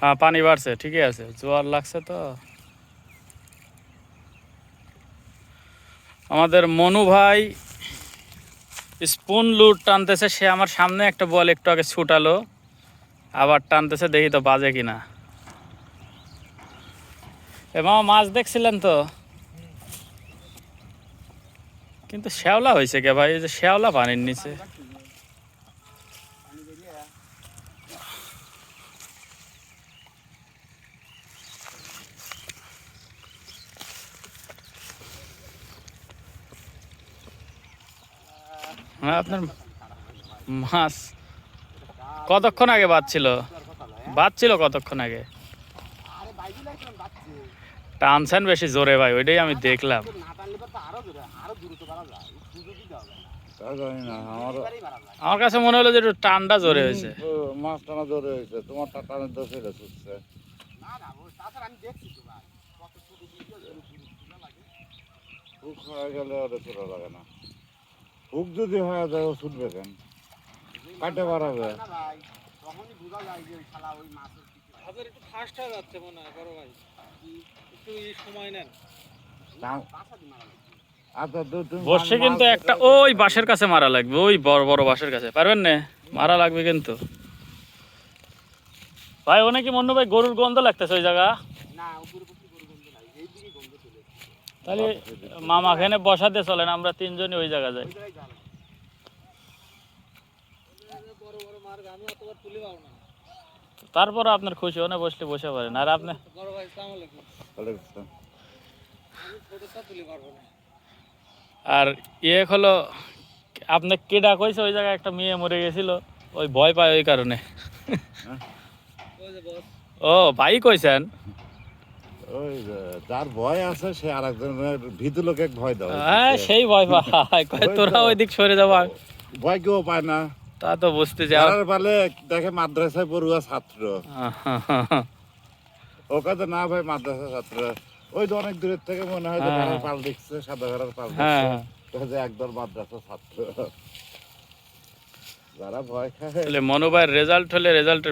হ্যাঁ পানি বাড়ছে, ঠিকই আছে। জোয়ার লাগছে তো। আমাদের মনু ভাই স্পুন লুট টানতেছে, সে আমার সামনে একটা বল একটু আগে ছুটালো। আবার টানতেছে, দেখি তো বাজে কিনা। এ মামা মাছ দেখছিলেন তো? কিন্তু শ্যাওলা হয়েছে কে ভাই? যে শ্যাওলা পানির নিচে। হ্যাঁ আপনার মাছ কতক্ষণ আগে বাঁচছিল বাঁচছিল কতক্ষণ আগে? টানছেন বেশি জোরে ভাই, ওইটাই আমি দেখলাম। জোরে আমার কাছে মনে হলো যে একটু টানটা জোরে হয়েছে। মাছ টানা ধরে হয়েছে, তোমার টাটানের দোষে ছুটছে লাগে না। হুক যদি হয়ে ছুটবে কেন? কাটে বাড়াবে তখনই বোঝা যায় যে শালা ওই মাছের কিছু একটু ফাস্ট হয়ে যাচ্ছে মনে হয় বড় ভাই। একটু সময় নেন। না- বাসা দিয়ে মারা লাগছে আচ্ছা বসে কিন্তু একটা ওই বাঁশের কাছে মারা লাগবে ওই বড় বড় বাঁশের কাছে। পারবেন না? মারা লাগবে কিন্তু। ভাই ওনে কি মনে ভাই গরুর গন্ধ লাগতেছে ওই জায়গা। না উপরে উপরে গরু গন্ধ নাই এই দিকে গন্ধ চলে এসেছে। তাহলে মামা এখানে বসাতে চলেন আমরা তিনজনই ওই জায়গা যাই। তারপর আপনার খুশি ওনে বসলে বসে পারেন। আর আপনি? আর ইয়ে হলো আপনি কেডা কইছে ওই জায়গায় একটা মেয়ে মরে গেছিল? ওই ভয় পায় ওই কারণে। ওই যে বস ও ভাই কইছেন? ওই যার ভয় আছে সে আর একজনের ভীতু লোকে ভয় দাও। হ্যাঁ সেই ভয় পায়। কয় তোরা। ওই দিক সরে যাবা ভয় কেউ পায় না। তা তো বুঝতে যাও যার পালে দেখে মাদ্রাসায় পড়ুয়া ছাত্র। ও কাছে না ভাই মাদ্রাসা ছাত্র। ওই তো অনেক দূরের থেকে মনে হয় যে হ্যাঁ। পাল দেখছে সাদা ঘরের পাল হ্যাঁ। দেখছে যে একদল মাদ্রাসা ছাত্র। যারা ভয় খায়। তাহলে মনোভাইয়ের রেজাল্ট হলে রেজাল্টের